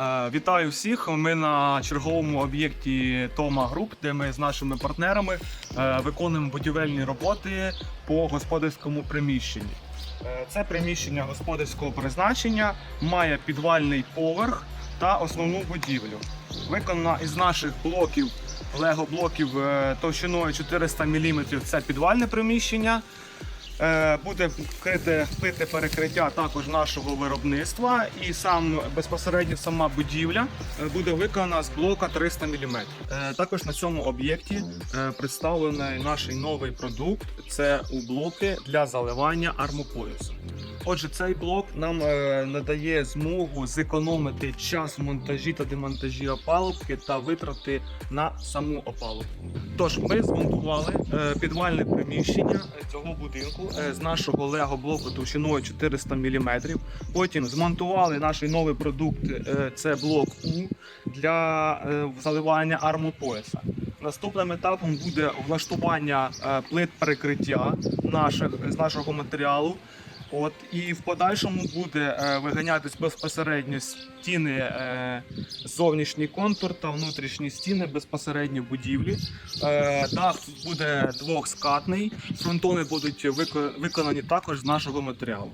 Е, Вітаю всіх. Ми на черговому об'єкті Тома Груп, де ми з нашими партнерами е, виконуємо будівельні роботи по господарському приміщенні. Е, Це приміщення господарського призначення має підвальний поверх та основну будівлю. Виконана із наших блоків лего-блоків товщиною 400 мм. Це підвальне приміщення. Е, Буде вкрите вкрите перекриття також нашого виробництва, і сам безпосередньо сама будівля е, буде виконана з блока 300 мм. Також на цьому об'єкті е, представлений наш новий продукт. Це у блоки для заливання армопоясу. Отже, цей блок нам е, надає змогу зекономити час монтажі та демонтажі опалубки та витрати на саму опалубку. Тож ми змонтували е, підвальне приміщення цього будинку е, з нашого лего блоку товщиною 400 мм. Потім змонтували наш новий продукт. Це блок У для заливання армопояса. Наступним етапом буде влаштування плит перекриття наших, з нашого матеріалу. От і в подальшому буде е, виганятись безпосередньо стіни, е, зовнішній контур та внутрішні стіни безпосередньо будівлі. Е, дах тут буде двохскатний. Фронтони будуть вико- виконані також з нашого матеріалу.